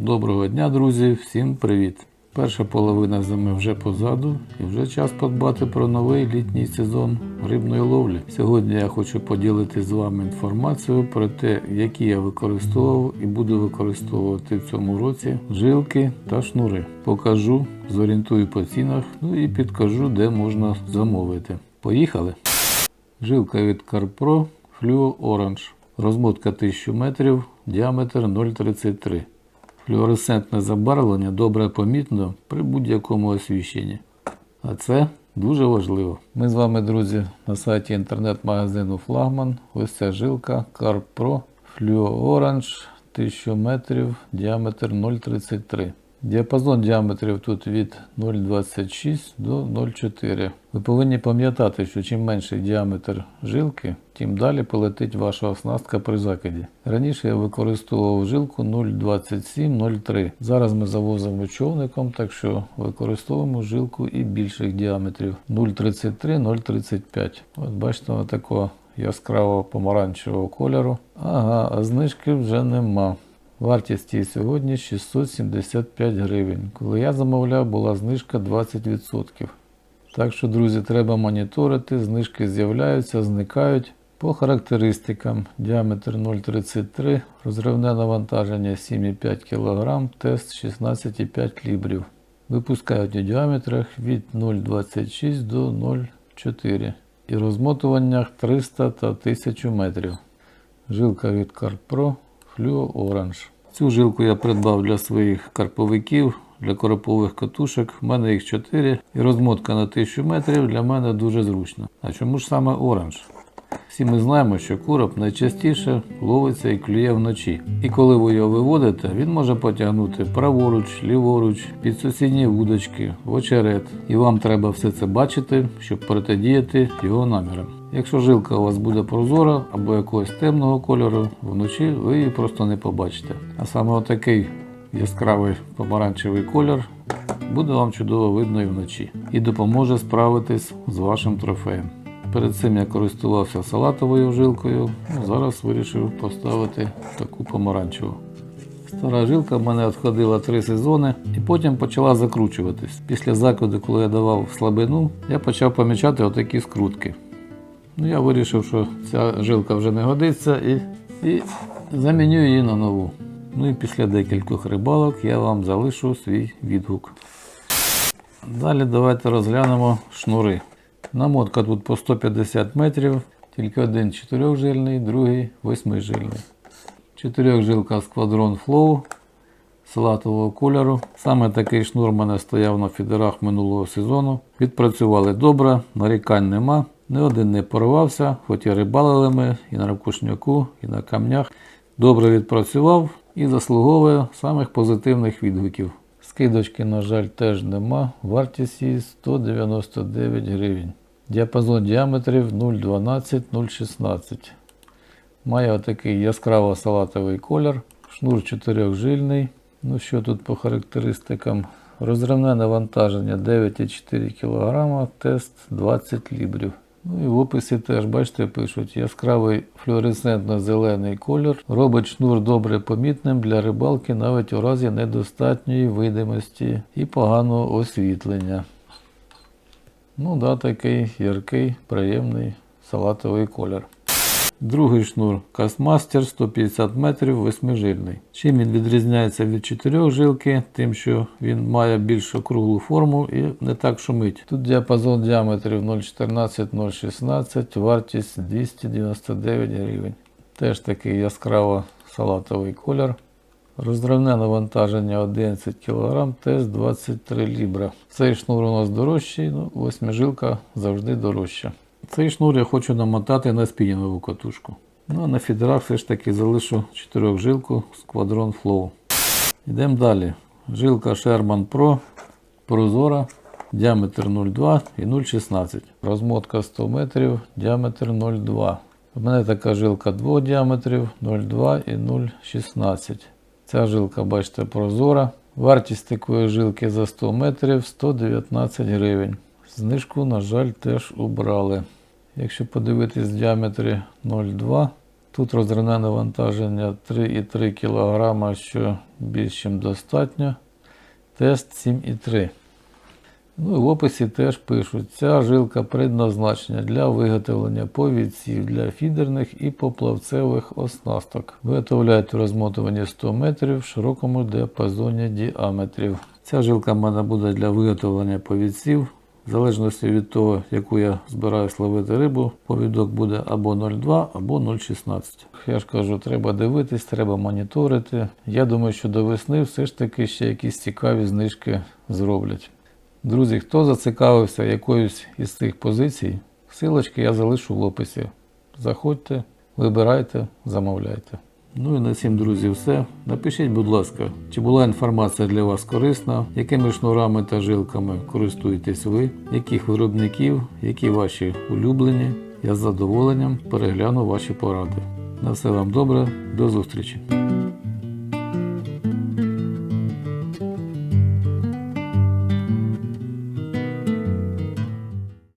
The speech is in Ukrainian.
Доброго дня, друзі! Всім привіт! Перша половина зими вже позаду і вже час подбати про новий літній сезон рибної ловлі. Сьогодні я хочу поділитися з вами інформацією про те, які я використовував і буду використовувати в цьому році жилки та шнури. Покажу, зорієнтую по цінах, ну і підкажу, де можна замовити. Поїхали! Жилка від CarPro Fluo Orange. Розмотка 1000 метрів, діаметр 0,33. Флюоресцентне забарвлення добре помітно при будь-якому освіщенні. А це дуже важливо. Ми з вами, друзі, на сайті інтернет-магазину Флагман. Ось ця жилка CarPro Fluo Orange 1000 метрів, діаметр 0,33. Діапазон діаметрів тут від 0,26 до 0,4. Ви повинні пам'ятати, що чим менший діаметр жилки, тим далі полетить ваша оснастка при закиді. Раніше я використовував жилку 0,27-0,3. Зараз ми завозимо човником, так що використовуємо жилку і більших діаметрів 0,33-0,35. От бачите, такого яскравого помаранчевого кольору. Ага, а знижки вже нема. Вартість її сьогодні 675 гривень. Коли я замовляв, була знижка 20%. Так що, друзі, треба моніторити, знижки з'являються, зникають. По характеристикам діаметр 0,33, розривне навантаження 7,5 кг, тест 16,5 лібрів. Випускають у діаметрах від 0,26 до 0,4 і розмотуваннях 300 та 1000 метрів. Жилка від CarPro Fluo Orange. Цю жилку я придбав для своїх карповиків, для коропових катушок. У мене їх 4 і розмотка на 1000 метрів для мене дуже зручна. А чому ж саме оранж? Всі ми знаємо, що короб найчастіше ловиться і клює вночі. І коли ви його виводите, він може потягнути праворуч, ліворуч, під сусідні вудочки, в очерет. І вам треба все це бачити, щоб протидіяти його намірам. Якщо жилка у вас буде прозора або якогось темного кольору, вночі ви її просто не побачите. А саме отакий яскравий помаранчевий колір буде вам чудово видно і вночі і допоможе справитись з вашим трофеєм. Перед цим я користувався салатовою жилкою, зараз вирішив поставити таку помаранчеву. Стара жилка в мене відходила три сезони і потім почала закручуватись. Після закиду, коли я давав слабину, я почав помічати отакі скрутки. Ну, я вирішив, що ця жилка вже не годиться і, і заміню її на нову. Ну і після декількох рибалок я вам залишу свій відгук. Далі давайте розглянемо шнури. Намотка тут по 150 метрів, тільки один чотирьохжильний, другий восьмижильний. Чотирьохжилка Squadron Flow салатового кольору. Саме такий шнур у мене стояв на фідерах минулого сезону. Відпрацювали добре, нарікань нема. Ні один не порвався, хоч і рибалили ми і на ракушняку, і на камнях. Добре відпрацював і заслуговує самих позитивних відгуків. Скидочки, на жаль, теж нема. Вартість її 199 гривень. Діапазон діаметрів 0,12-0,16. Має отакий яскраво салатовий колір. Шнур чотирьохжильний. Ну що тут по характеристикам? Розривне навантаження 9,4 кг, тест 20 лібрів. Ну і в описі теж, бачите, пишуть, яскравий флуоресцентно-зелений колір робить шнур добре помітним для рибалки навіть у разі недостатньої видимості і поганого освітлення. Ну да, такий яркий, приємний салатовий колір. Другий шнур Кастмастер 150 метрів восьмижильний. Чим він відрізняється від чотирьох жилки, тим, що він має більш округлу форму і не так шумить. Тут діапазон діаметрів 0,14-0,16, вартість 299 гривень. Теж такий яскраво салатовий колір. Роздравне навантаження 11 кг, тест 23 лібра. Цей шнур у нас дорожчий, ну, восьмижилка завжди дорожча. Цей шнур я хочу намотати на спінінгову катушку. Ну а на фідерах все ж таки залишу 4 жилку Squadron Flow. Йдемо далі. Жилка Sherman Pro прозора, діаметр 0,2 і 0,16. Розмотка 100 метрів, діаметр 0,2. У мене така жилка двох діаметрів 0,2 і 0,16. Ця жилка, бачите, прозора. Вартість такої жилки за 100 метрів 119 гривень. Знижку, на жаль, теж убрали. Якщо подивитись в діаметрі 0,2, Тут розривне навантаження 3,3 кг, що більш ніж достатньо. Тест 7,3. Ну в описі теж пишуть, ця жилка предназначена для виготовлення повідців для фідерних і поплавцевих оснасток. Виготовляють у розмотуванні 100 метрів в широкому діапазоні діаметрів. Ця жилка в мене буде для виготовлення повідців. В залежності від того, яку я збираюсь ловити рибу, повідок буде або 0,2, або 0,16. Я ж кажу, треба дивитись, треба моніторити. Я думаю, що до весни все ж таки ще якісь цікаві знижки зроблять. Друзі, хто зацікавився якоюсь із цих позицій, силочки я залишу в описі. Заходьте, вибирайте, замовляйте. Ну і на цім, друзі, все. Напишіть, будь ласка, чи була інформація для вас корисна, якими шнурами та жилками користуєтесь ви, яких виробників, які ваші улюблені. Я з задоволенням перегляну ваші поради. На все вам добре, до зустрічі!